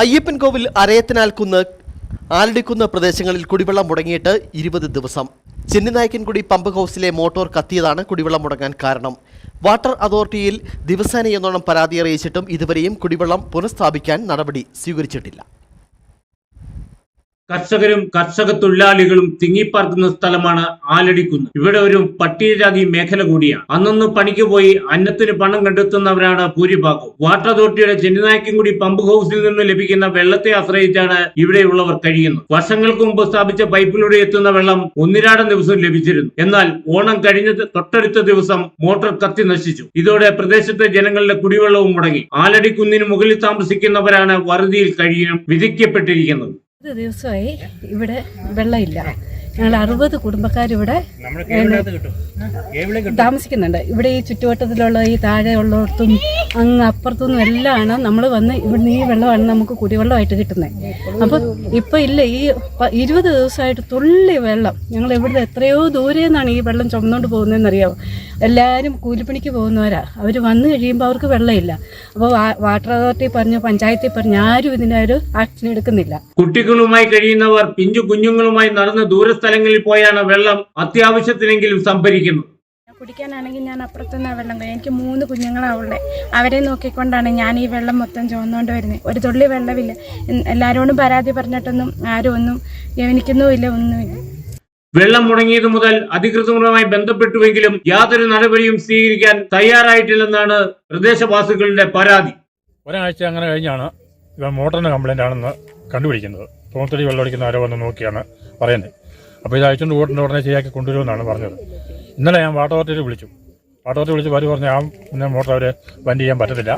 അയ്യപ്പൻകോവിൽ അരയത്തിനാൽക്കുന്ന് ആലടിക്കുന്ന് പ്രദേശങ്ങളിൽ കുടിവെള്ളം മുടങ്ങിയിട്ട് ഇരുപത് ദിവസം. ചെന്നിനായക്കൻകുടി പമ്പ് ഹൗസിലെ മോട്ടോർ കത്തിയതാണ് കുടിവെള്ളം മുടങ്ങാൻ കാരണം. വാട്ടർ അതോറിറ്റിയിൽ ദിവസേന എന്നോണം പരാതി അറിയിച്ചിട്ടും ഇതുവരെയും കുടിവെള്ളം പുനഃസ്ഥാപിക്കാൻ നടപടി സ്വീകരിച്ചിട്ടില്ല. കർഷകരും കർഷക തൊഴിലാളികളും തിങ്ങിപ്പാർക്കുന്ന സ്ഥലമാണ് ആലടിക്കുന്ന്. ഇവിടെ ഒരു പട്ടികജാതി മേഖല കൂടിയാണ്. അന്നൊന്ന് പണിക്ക് പോയി അന്നത്തിന് പണം കണ്ടെത്തുന്നവരാണ് ഭൂരിഭാഗവും വാട്ടർ അതോറിറ്റിയുടെ ചെന്നിനായ്ക്കൻകുടി പമ്പ് ഹൗസിൽ നിന്ന് ലഭിക്കുന്ന വെള്ളത്തെ ആശ്രയിച്ചാണ് ഇവിടെയുള്ളവർ കഴിയുന്നത്. വർഷങ്ങൾക്ക് മുമ്പ് സ്ഥാപിച്ച പൈപ്പിലൂടെ എത്തുന്ന വെള്ളം ഒന്നിരാടം ദിവസം ലഭിച്ചിരുന്നു. എന്നാൽ ഓണം കഴിഞ്ഞ തൊട്ടടുത്ത ദിവസം മോട്ടോർ കത്തി നശിച്ചു. ഇതോടെ പ്രദേശത്തെ ജനങ്ങളുടെ കുടിവെള്ളവും മുടങ്ങി. ആലടിക്കുന്നിന് മുകളിൽ താമസിക്കുന്നവരാണ് വറുതിയിൽ കഴിയും വിധിക്കപ്പെട്ടിരിക്കുന്നത് ദിവസമായി ഇവിടെ വെള്ളമില്ല. ഞങ്ങൾ അറുപത് കുടുംബക്കാരിവിടെ താമസിക്കുന്നുണ്ട്. ഇവിടെ ഈ ചുറ്റുവട്ടത്തിലുള്ള ഈ താഴെ ഉള്ളിടത്തും അങ്ങ് അപ്പുറത്തുനിന്നും എല്ലാമാണ് നമ്മൾ വന്ന് ഇവിടുന്ന് ഈ വെള്ളമാണ് നമുക്ക് കുടിവെള്ളമായിട്ട് കിട്ടുന്നത്. അപ്പോൾ ഇപ്പം ഇല്ല ഈ ഇരുപത് ദിവസമായിട്ട് തുള്ളി വെള്ളം. ഞങ്ങൾ ഇവിടുന്ന് എത്രയോ ദൂരെ നിന്നാണ് ഈ വെള്ളം ചുമന്നുകൊണ്ട് പോകുന്നതെന്ന് അറിയാവോ എല്ലാവരും കൂലിപ്പണിക്ക് പോകുന്നവരാ. അവർ വന്നു കഴിയുമ്പോൾ അവർക്ക് വെള്ളമില്ല. അപ്പോൾ വാട്ടർ അതോറിറ്റി പറഞ്ഞു പഞ്ചായത്തിൽ പറഞ്ഞു ആരും ഇതിനൊരു ആക്ഷൻ എടുക്കുന്നില്ല. കുട്ടികളുമായി കഴിയുന്നവർ പിഞ്ചു കുഞ്ഞുങ്ങളുമായി നടന്ന് ദൂരസ്ഥലങ്ങളിൽ പോയാണ് വെള്ളം അത്യാവശ്യത്തിനെങ്കിലും സംഭരിക്കുന്നത്. കുടിക്കാനാണെങ്കിൽ ഞാൻ അപ്പുറത്തുനിന്ന് വെള്ളം എനിക്ക് മൂന്ന് കുഞ്ഞുങ്ങളാണ് ഉള്ളത് അവരെ നോക്കിക്കൊണ്ടാണ് ഞാൻ ഈ വെള്ളം മൊത്തം ചുവന്നുകൊണ്ട് വരുന്നത്. ഒരു തുള്ളി വെള്ളമില്ല. എല്ലാരോടും എല്ലാവരോടും പരാതി പറഞ്ഞിട്ടൊന്നും ആരും ഒന്നും ഗവനിക്കുന്നുമില്ല ഒന്നുമില്ല. വെള്ളം മുടങ്ങിയത് മുതൽ അധികൃതരുമായി ബന്ധപ്പെട്ടുവെങ്കിലും യാതൊരു നടപടിയും സ്വീകരിക്കാൻ തയ്യാറായിട്ടില്ലെന്നാണ് പ്രദേശവാസികളുടെ പരാതി. ഒരാഴ്ച അങ്ങനെ കഴിഞ്ഞാണ് ഇവ മോട്ടറിന് കംപ്ലൈന്റ് ആണെന്ന് കണ്ടുപിടിക്കുന്നത്. തോന്നത്തടി വെള്ളമടിക്കുന്ന ആരോ വന്ന് നോക്കിയാണ് പറയുന്നത്. അപ്പോൾ ഇത് അയച്ചുകൊണ്ട് പോയിട്ടുണ്ട് ഉടനെ ശരിയാക്കി കൊണ്ടുവരുമെന്നാണ് പറഞ്ഞത്. ഇന്നലെ ഞാൻ വാട്ടർ അതോറിറ്റിയിൽ വിളിച്ചു. വാട്ടർ അതോറിറ്റി വിളിച്ച് വരും പറഞ്ഞു ആ പിന്നെ മോട്ടർ അവർ വണ്ടി ചെയ്യാൻ പറ്റത്തില്ല.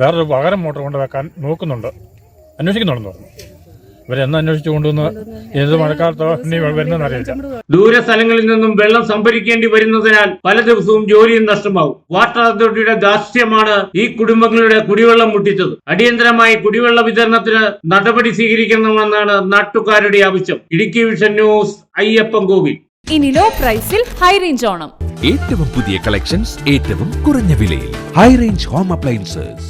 വേറൊരു പകരം മോട്ടർ കൊണ്ട് വെക്കാൻ നോക്കുന്നുണ്ട്. അന്വേഷിക്കുന്നുണ്ടെന്ന് പറഞ്ഞു. ഇവരെന്ന് അന്വേഷിച്ച് കൊണ്ടുവന്ന് ഏത് മഴക്കാലത്തോ ഇനി വരുന്നതെന്ന് അറിയില്ല ദൂര സ്ഥലങ്ങളിൽ നിന്നും വെള്ളം സംഭരിക്കേണ്ടി വരുന്നതിനാൽ പല ദിവസവും ജോലിയും നഷ്ടമാവും. വാട്ടർ അതോറിറ്റിയുടെ ദാസ്യമാണ് ഈ കുടുംബങ്ങളുടെ കുടിവെള്ളം മുട്ടിച്ചത്. അടിയന്തരമായി കുടിവെള്ള വിതരണത്തിന് നടപടി സ്വീകരിക്കണമെന്നാണ് നാട്ടുകാരുടെ ആവശ്യം. Idukki vision news Ayyappan Kovil. ഇനി ലോ പ്രൈസിൽ ഹൈ റേഞ്ച് ഓണം. ഏറ്റവും പുതിയ കളക്ഷൻസ് ഏറ്റവും കുറഞ്ഞ വിലയിൽ. High range home appliances.